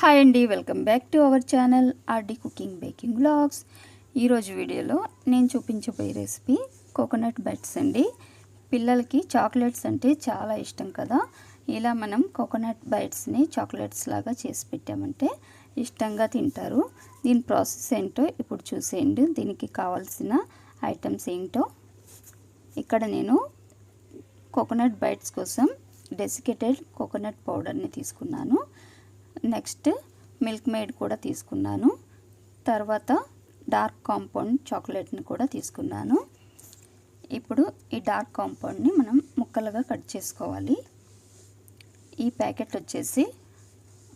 Hi అండి welcome back to our channel RD cooking baking blogs ఈరోజు వీడియోలో నేను చూపించబోయే రెసిపీ కోకోనట్ బెడ్స్ అండి. పిల్లలకి చాక్లెట్స్ అంటే చాలా ఇష్టం కదా. ఇలా మనం కోకోనట్ బైట్స్ని చాక్లెట్స్ లాగా చేసి పెట్టామంటే ఇష్టంగా తింటారు. దీని ప్రాసెస్ ఏంటో ఇప్పుడు చూసేయండి. దీనికి కావాల్సిన ఐటమ్స్ ఏంటో ఇక్కడ నేను కోకోనట్ బైట్స్ కోసం డెసికేటెడ్ కోకోనట్ పౌడర్ని తీసుకున్నాను. నెక్స్ట్ మిల్క్ మేడ్ కూడా తీసుకున్నాను. తర్వాత డార్క్ కాంపౌండ్ చాక్లెట్ని కూడా తీసుకున్నాను. ఇప్పుడు ఈ డార్క్ కాంపౌండ్ని మనం ముక్కలుగా కట్ చేసుకోవాలి. ఈ ప్యాకెట్ వచ్చేసి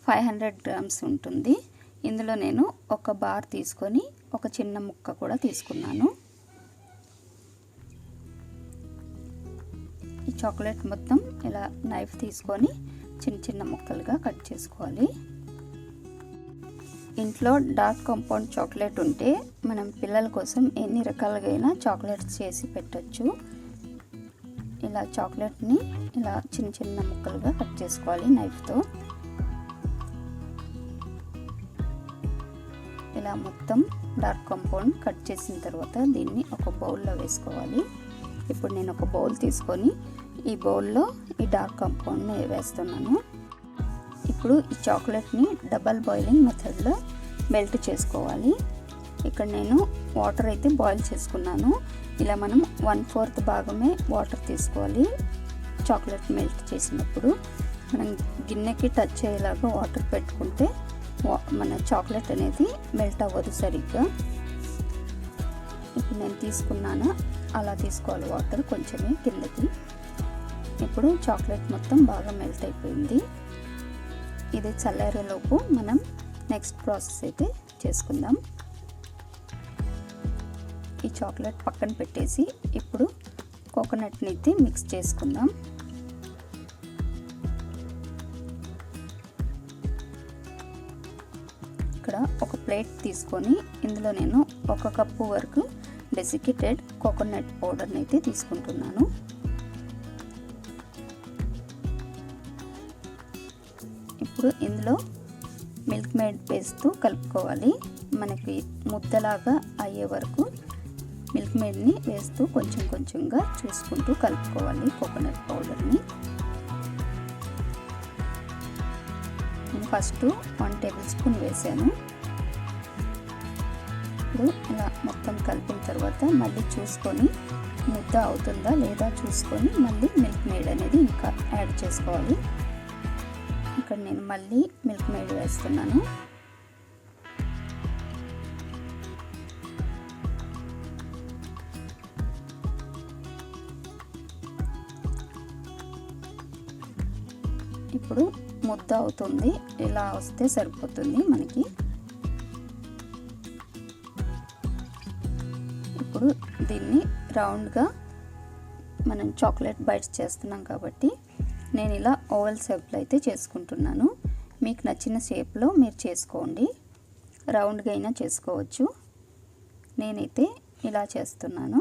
ఫైవ్ హండ్రెడ్ గ్రామ్స్ ఉంటుంది. ఇందులో నేను ఒక బార్ తీసుకొని ఒక చిన్న ముక్క కూడా తీసుకున్నాను. ఈ చాక్లెట్ మొత్తం ఇలా నైఫ్ తీసుకొని చిన్న చిన్న ముక్కలుగా కట్ చేసుకోవాలి. ఇంట్లో డార్క్ కాంపౌండ్ చాక్లెట్ ఉంటే మనం పిల్లల కోసం ఎన్ని రకాలుగా అయినా చాక్లెట్స్ చేసి పెట్టచ్చు. ఇలా చాక్లెట్ని ఇలా చిన్న చిన్న ముక్కలుగా కట్ చేసుకోవాలి నైఫ్తో. ఇలా మొత్తం డార్క్ కాంపౌండ్ కట్ చేసిన తర్వాత దీన్ని ఒక బౌల్లో వేసుకోవాలి. ఇప్పుడు నేను ఒక బౌల్ తీసుకొని ఈ బౌల్లో ఈ డార్క్ కాంపౌండ్ని వేస్తున్నాను. ఇప్పుడు ఈ చాక్లెట్ని డబల్ బాయిలింగ్ మెథడ్లో మెల్ట్ చేసుకోవాలి. ఇక్కడ నేను వాటర్ అయితే బాయిల్ చేసుకున్నాను. ఇలా మనం వన్ ఫోర్త్ భాగమే వాటర్ తీసుకోవాలి చాక్లెట్ మెల్ట్ చేసినప్పుడు. మనం గిన్నెకి టచ్ అయ్యేలాగా వాటర్ పెట్టుకుంటే మన చాక్లెట్ అనేది మెల్ట్ అవ్వదు సరిగ్గా. ఇప్పుడు నేను తీసుకున్నాను. అలా తీసుకోవాలి వాటర్ కొంచెమే కిందకి. ఇప్పుడు చాక్లెట్ మొత్తం బాగా మెల్ట్ అయిపోయింది. ఇది చల్లారేలోపు మనం నెక్స్ట్ ప్రాసెస్ అయితే చేసుకుందాం. ఈ చాక్లెట్ పక్కన పెట్టేసి ఇప్పుడు కోకోనట్ని అయితే మిక్స్ చేసుకుందాం. ఇక్కడ ఒక ప్లేట్ తీసుకొని ఇందులో నేను ఒక కప్పు వరకు డెసికేటెడ్ కోకోనట్ పౌడర్ని అయితే తీసుకుంటున్నాను. ఇప్పుడు ఇందులో మిల్క్ మేడ్ పేస్ట్ కలుపుకోవాలి. మనకి ముద్దలాగా అయ్యే వరకు మిల్క్ మేడ్ని వేస్తూ కొంచెం కొంచెంగా చూసుకుంటూ కలుపుకోవాలి కోకోనట్ పౌడర్ని నేను ఫస్ట్ వన్ టేబుల్ స్పూన్ వేసాను. ఇప్పుడు ఇలా మొత్తం కలిపిన తర్వాత మళ్ళీ చూసుకొని ముద్ద అవుతుందా లేదా చూసుకొని మళ్ళీ మిల్క్ మేడ్ అనేది ఇంకా యాడ్ చేసుకోవాలి. ఇక్కడ నేను మళ్ళీ మిల్క్ మేడ్ వేస్తున్నాను. ఇప్పుడు ముద్ద అవుతుంది. ఇలా వస్తే సరిపోతుంది మనకి? ఇప్పుడు దీన్ని రౌండ్గా మనం చాక్లెట్ బైట్స్ చేస్తున్నాం కాబట్టి నేను ఇలా ఓవెల్ షేప్లో అయితే చేసుకుంటున్నాను. మీకు నచ్చిన షేప్లో మీరు చేసుకోండి. రౌండ్గా అయినా చేసుకోవచ్చు. నేనైతే ఇలా చేస్తున్నాను.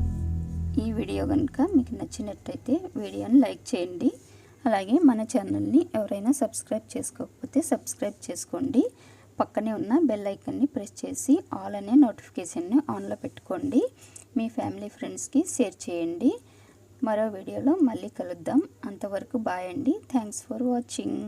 ఈ వీడియో కనుక మీకు నచ్చినట్టయితే వీడియోని లైక్ చేయండి. అలాగే మన ఛానల్ని ఎవరైనా సబ్స్క్రైబ్ చేసుకోకపోతే సబ్స్క్రైబ్ చేసుకోండి. పక్కనే ఉన్న బెల్ ఐకన్ని ప్రెస్ చేసి ఆల్ అనే నోటిఫికేషన్ని ఆన్లో పెట్టుకోండి. మీ ఫ్యామిలీ ఫ్రెండ్స్కి షేర్ చేయండి. మరో వీడియోలో మళ్ళీ కలుద్దాం. అంతవరకు బాయ్ అండి. Thanks for watching.